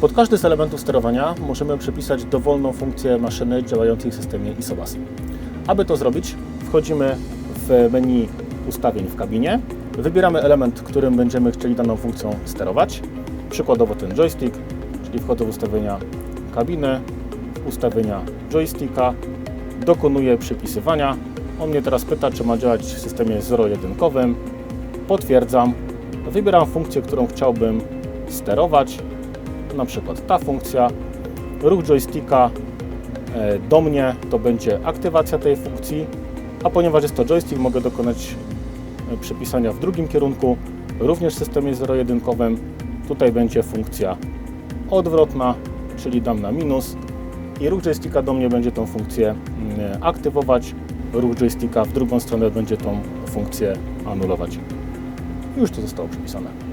Pod każdy z elementów sterowania możemy przypisać dowolną funkcję maszyny działającej w systemie ISOBAS. Aby to zrobić, wchodzimy w menu ustawień w kabinie, wybieramy element, którym będziemy chcieli daną funkcją sterować, przykładowo ten joystick, czyli wchodzę w ustawienia kabiny, ustawienia joysticka, dokonuję przypisywania. On mnie teraz pyta, czy ma działać w systemie zero-jedynkowym. Potwierdzam. Wybieram funkcję, którą chciałbym sterować. Na przykład ta funkcja. Ruch joysticka e, do mnie to będzie aktywacja tej funkcji, a ponieważ jest to joystick, mogę dokonać e, przypisania w drugim kierunku, również w systemie zero-jedynkowym. Tutaj będzie funkcja odwrotna, czyli dam na minus i ruch joysticka do mnie będzie tą funkcję aktywować, ruch joysticka w drugą stronę będzie tą funkcję anulować. Już to zostało przypisane.